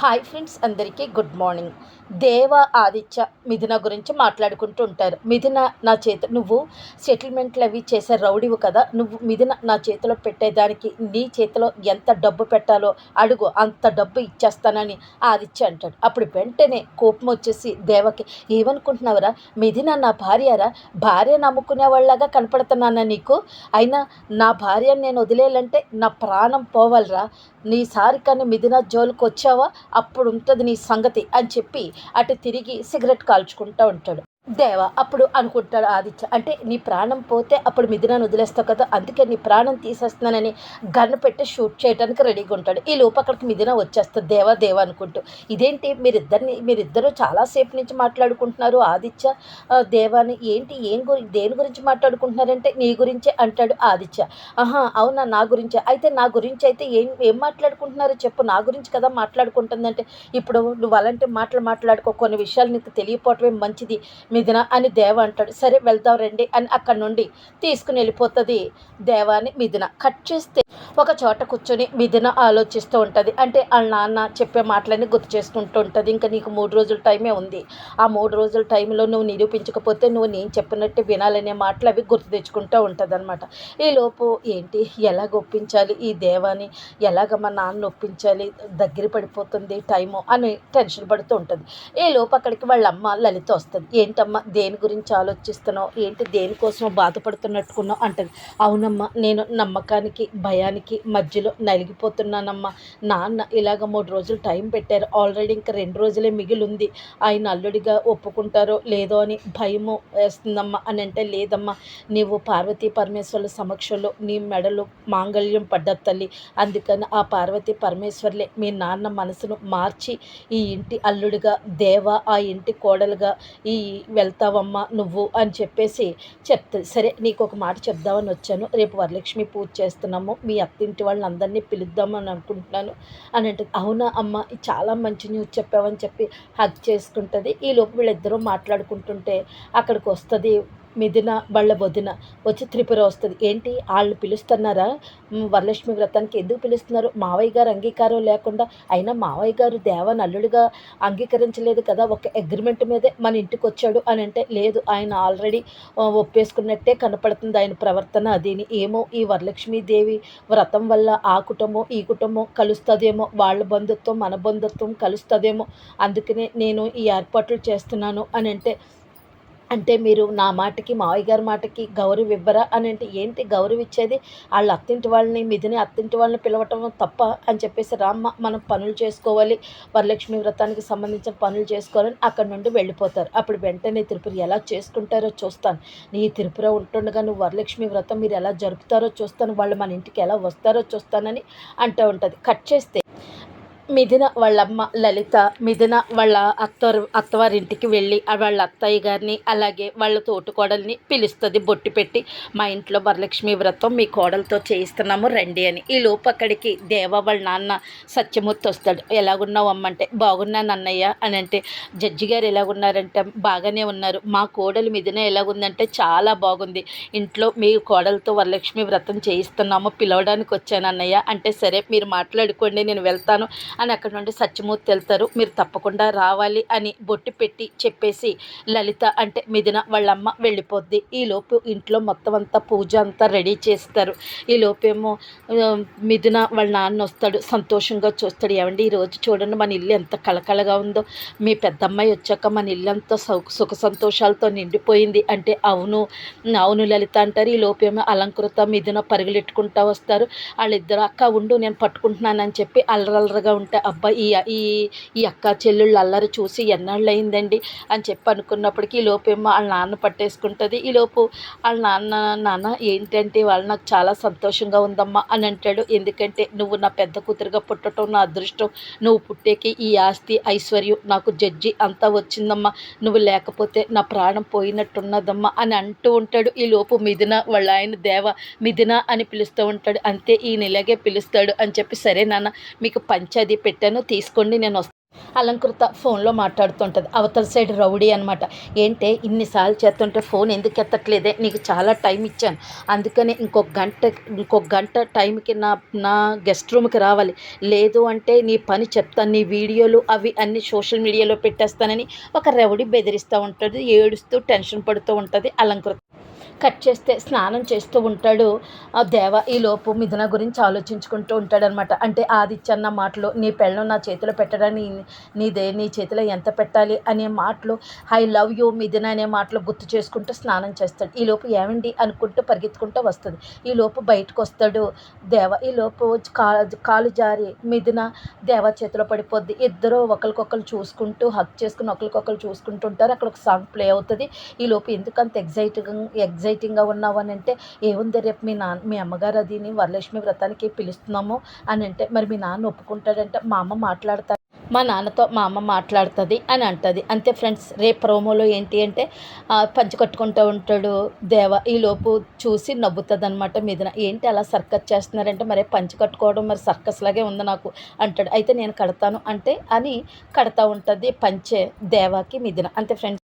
Hi friends అందరికీ good morning. దేవ ఆదిత్య మిథున గురించి మాట్లాడుకుంటూ ఉంటారు. మిథున నా చేత నువ్వు సెటిల్మెంట్లు అవి చేసే రౌడీవు కదా. నువ్వు మిథున నా చేతిలో పెట్టేదానికి నీ చేతిలో ఎంత డబ్బు పెట్టాలో అడుగు. అంత డబ్బు ఇచ్చేస్తానని ఆదిత్య అంటాడు. అప్పుడు వెంటనే కోపం వచ్చేసి దేవకి ఏమనుకుంటున్నావురా? మిథున నా భార్యరా? భార్య నమ్ముకునే వాళ్ళగా కనపడుతున్నానా నీకు? అయినా నా భార్యను నేను వదిలేయాలంటే నా ప్రాణం పోవాలిరా. నీ కానీ మిథున జోలికి వచ్చావా అప్పుడు ఉంటుంది నీ సంగతి అని చెప్పి అటు తిరిగి సిగరెట్ కాల్చుకుంటూ ఉంటాడు. దేవ అప్పుడు అనుకుంటాడు ఆదిత్య. అంటే నీ ప్రాణం పోతే అప్పుడు మిథునాన్ని వదిలేస్తావు కదా అందుకే నీ ప్రాణం తీసేస్తున్నానని గన్ను పెట్టి షూట్ చేయడానికి రెడీగా ఉంటాడు. ఈ లోపు అక్కడికి మిథున వచ్చేస్తుంది దేవ దేవ అనుకుంటూ. ఇదేంటి? మీరిద్దరిని మీరిద్దరూ చాలాసేపు నుంచి మాట్లాడుకుంటున్నారు. ఆదిత్య దేవాని ఏంటి ఏం గురి దేని గురించి మాట్లాడుకుంటున్నారంటే నీ గురించే అంటాడు ఆదిత్య. ఆహా అవునా నా గురించే? అయితే నా గురించి అయితే ఏం ఏం మాట్లాడుకుంటున్నారో? చెప్పు నా గురించి కదా మాట్లాడుకుంటుందంటే ఇప్పుడు నువ్వు అలాంటి మాటలు మాట్లాడుకో కొన్ని విషయాలు నీకు తెలియపోవటమే మంచిది. మిథున అని దేవ అంటాడు. సరే వెళ్దాం రండి అని అక్కడి నుండి తీసుకుని వెళ్ళిపోతుంది దేవాన్ని మిథున కట్ చేస్తే ఒక చోట కూర్చొని మిథున ఆలోచిస్తూ ఉంటుంది. అంటే వాళ్ళ నాన్న చెప్పే మాటలన్నీ గుర్తు చేసుకుంటూ ఉంటుంది. ఇంకా నీకు మూడు రోజుల టైమే ఉంది. ఆ మూడు రోజుల టైంలో నువ్వు నిరూపించకపోతే నువ్వు నేను చెప్పినట్టు వినాలనే మాటలు అవి గుర్తు తెచ్చుకుంటూ ఉంటుంది అనమాట ఈ లోపు ఏంటి? ఎలాగ ఒప్పించాలి ఈ దేవాని? ఎలాగ మా నాన్న ఒప్పించాలి? దగ్గర పడిపోతుంది టైము అని టెన్షన్ పడుతూ ఉంటుంది. ఈ లోపు అక్కడికి వాళ్ళ అమ్మ లలిత వస్తుంది. ఏంటమ్మా దేని గురించి ఆలోచిస్తున్నావు? ఏంటి దేనికోసం బాధపడుతున్నట్టుకున్నావు అంటది. అవునమ్మా నేను నమ్మకానికి భయానికి మధ్యలో నలిగిపోతున్నానమ్మా. నాన్న ఇలాగ మూడు రోజులు టైం పెట్టారు. ఆల్రెడీ ఇంకా రెండు రోజులే మిగిలి ఉంది ఆయన అల్లుడిగా ఒప్పుకుంటారో లేదో అని భయము వేస్తుందమ్మా అని అంటే లేదమ్మా. నీవు పార్వతీ పరమేశ్వర్ల సమక్షంలో నీ మెడలు మాంగళ్యం పడ్డ తల్లి. అందుకని ఆ పార్వతీ పరమేశ్వర్లే మీ నాన్న మనసును మార్చి ఈ ఇంటి అల్లుడిగా దేవ ఆ ఇంటి కోడలుగా ఈ వెళ్తావమ్మా నువ్వు అని చెప్పేసి చెప్తుంది సరే నీకు ఒక మాట చెప్దామని వచ్చాను. రేపు వరలక్ష్మి పూజ చేస్తున్నాము. మీ అత్తింటి వాళ్ళందరినీ పిలుద్దామని అనుకుంటున్నాను అని అంటే అవునా అమ్మ చాలా మంచి న్యూస్ చెప్పావని చెప్పి హగ్ చేసుకుంటుంది. ఈ లోపు వీళ్ళిద్దరూ మాట్లాడుకుంటుంటే అక్కడికి వస్తుంది మిథున వాళ్ళ వదిన వచ్చి త్రిపుర వస్తుంది. ఏంటి? వాళ్ళు పిలుస్తున్నారా? వరలక్ష్మి వ్రతానికి ఎందుకు పిలుస్తున్నారు? మావయ్య గారు అంగీకారం లేకుండా అయినా మావయ్య గారు దేవ నల్లుడిగా అంగీకరించలేదు కదా ఒక అగ్రిమెంట్ మీదే మన ఇంటికి వచ్చాడు అని అంటే లేదు. ఆయన ఆల్రెడీ ఒప్పేసుకున్నట్టే కనపడుతుంది ఆయన ప్రవర్తన. అదేని ఏమో ఈ వరలక్ష్మీదేవి వ్రతం వల్ల ఆ కుటుంబం ఈ కుటుంబం కలుస్తుందేమో వాళ్ళ బంధుత్వం మన బంధుత్వం కలుస్తుందేమో. అందుకనే నేను ఈ ఏర్పాట్లు చేస్తున్నాను అని అంటే అంటే మీరు నా మాటకి మావయ్య గారి మాటకి గౌరవ ఇవ్వరా అని అంటే ఏంటి గౌరవ ఇచ్చేది? వాళ్ళ అత్తింటి వాళ్ళని మిథుని అత్తింటి వాళ్ళని పిలవటం తప్ప అని చెప్పేసి రామ్మ మనం పనులు చేసుకోవాలి. వరలక్ష్మి వ్రతానికి సంబంధించిన పనులు చేసుకోవాలని అక్కడ నుండి వెళ్ళిపోతారు. అప్పుడు వెంటనే తిరుపతి ఎలా చేసుకుంటారో చూస్తాను. నీ తిరుపతి ఉంటుండగా నువ్వు వరలక్ష్మి వ్రతం మీరు ఎలా జరుపుతారో చూస్తాను. వాళ్ళు మన ఇంటికి ఎలా వస్తారో చూస్తానని అంటూ ఉంటుంది. కట్ చేస్తే మిథున వాళ్ళమ్మ లలిత మిథున వాళ్ళ అత్తవారు అత్తవారింటికి వెళ్ళి వాళ్ళ అత్తయ్య గారిని అలాగే వాళ్ళ తోటికోడల్ని పిలుస్తుంది బొట్టు పెట్టి. మా ఇంట్లో వరలక్ష్మి వ్రతం మీ కోడలతో చేయిస్తున్నాము రండి అని. ఈ లోపు అక్కడికి దేవ వాళ్ళ నాన్న సత్యమూర్తి వస్తాడు. ఎలాగున్నావు అమ్మంటే బాగున్నాను అన్నయ్య అని అంటే జడ్జి గారు ఎలాగున్నారంటే బాగానే ఉన్నారు. మా కోడలు మిథున ఎలాగుందంటే చాలా బాగుంది. ఇంట్లో మీ కోడలతో వరలక్ష్మి వ్రతం చేయిస్తున్నాము పిలవడానికి వచ్చాను అన్నయ్య అంటే సరే మీరు మాట్లాడుకోండి నేను వెళ్తాను. అని అక్కడ నుండి సత్యమూర్తి వెళ్తారు. మీరు తప్పకుండా రావాలి అని బొట్టు పెట్టి చెప్పేసి లలిత అంటే మిథున వాళ్ళమ్మ వెళ్ళిపోద్ది. ఈలోపు ఇంట్లో మొత్తం అంతా పూజ అంతా రెడీ చేస్తారు. ఈ లోపేమో మిథున వాళ్ళ నాన్న వస్తాడు సంతోషంగా చూస్తాడు. ఏమండి ఈరోజు చూడండి మన ఇల్లు ఎంత కలకలగా ఉందో. మీ పెద్దమ్మాయి వచ్చాక మన ఇల్లు అంతా సుఖ సంతోషాలతో నిండిపోయింది. అంటే అవును అవును లలిత అంటారు. ఈ లోపేమో అలంకృత మిథున పరుగులెట్టుకుంటా వస్తారు. వాళ్ళిద్దరు అక్క ఉండు నేను పట్టుకుంటున్నానని చెప్పి అల్లరల్లరగా ఉంటే అబ్బా ఈ ఈ ఈ అక్క చెల్లెళ్ళు అల్లరి చూసి ఎన్నాళ్ళు అయిందండి అని చెప్పి అనుకున్నప్పటికీ ఈ లోపేమో వాళ్ళ నాన్న పట్టేసుకుంటుంది. ఈ లోపు వాళ్ళ నాన్న నాన్న ఏంటంటే వాళ్ళు నాకు చాలా సంతోషంగా ఉందమ్మా అని అంటాడు. ఎందుకంటే నువ్వు నా పెద్ద కూతురుగా పుట్టడం నా అదృష్టం. నువ్వు పుట్టేకి ఈ ఆస్తి ఐశ్వర్యం నాకు జడ్జి అంతా వచ్చిందమ్మా. నువ్వు లేకపోతే నా ప్రాణం పోయినట్టున్నదమ్మా అని అంటూ ఉంటాడు. ఈ లోపు మిథున వాళ్ళ ఆయన దేవ మిథున అని పిలుస్తూ ఉంటాడు. అంతే ఈయన ఇలాగే పిలుస్తాడు అని చెప్పి సరే నాన్న మీకు పంచది పెట్టాను తీసుకోండి నేను వస్తాను అలంకృత ఫోన్లో మాట్లాడుతుంటుంది. అవతల సైడ్ రౌడీ అనమాట ఏంటే ఇన్నిసార్లు చేస్తుంటే ఫోన్ ఎందుకు ఎత్తట్లేదే? నీకు చాలా టైం ఇచ్చాను. అందుకని ఇంకొక గంట ఇంకొక గంట టైంకి నా నా గెస్ట్ రూమ్కి రావాలి. లేదు అంటే నీ పని చెప్తాను నీ వీడియోలు అవి అన్ని సోషల్ మీడియాలో పెట్టేస్తానని ఒక రౌడీ బెదిరిస్తూ ఉంటుంది ఏడుస్తూ టెన్షన్ పడుతూ ఉంటుంది అలంకృత. కట్ చేస్తే స్నానం చేస్తూ ఉంటాడు. ఆ దేవ ఈ లోపు మిథున గురించి ఆలోచించుకుంటూ ఉంటాడనమాట. అంటే ఆదిత్య అన్న మాటలు నీ పెళ్ళం నా చేతిలో పెట్టడాన్ని నీదే నీ చేతిలో ఎంత పెట్టాలి? అనే మాటలు ఐ లవ్ యూ మిథున అనే మాటలు గుర్తు చేసుకుంటూ స్నానం చేస్తాడు. ఈ లోపు ఏమండి అనుకుంటూ పరిగెత్తుకుంటూ వస్తుంది. ఈ లోపు బయటకు వస్తాడు దేవ. ఈ లోపు కాలు కాలు జారి మిథున దేవ చేతిలో పడిపోద్ది. ఇద్దరు ఒకరికొకరు చూసుకుంటూ హక్ చేసుకుని ఒకరికొకరు చూసుకుంటూ ఉంటారు. అక్కడ ఒక సాంగ్ ప్లే అవుతుంది. ఈ లోపు ఎందుకంత అంత ఎగ్జైటింగ్ ఎగ్జైటింగ్గా ఉన్నావు అని అంటే ఏముంది రేపు మీ నాన్న మీ అమ్మగారు అదిని వరలక్ష్మి వ్రతానికి పిలుస్తున్నాము అని అంటే మరి మీ నాన్న ఒప్పుకుంటాడంటే మా అమ్మ మాట్లాడతాడు మా నాన్నతో మా అమ్మ మాట్లాడుతుంది అని అంటుంది. అంతే ఫ్రెండ్స్ రేపు ప్రోమోలో ఏంటి అంటే పంచి కట్టుకుంటూ ఉంటాడు దేవ. ఈలోపు చూసి నవ్వుతుంది అనమాట మీదన. ఏంటి అలా సర్కస్ చేస్తున్నారంటే మరి పంచి కట్టుకోవడం మరి సర్కస్ లాగే ఉంది నాకు అంటాడు. అయితే నేను కడతాను అంటే అని కడతా ఉంటుంది పంచే దేవాకి మీదన. అంతే ఫ్రెండ్స్.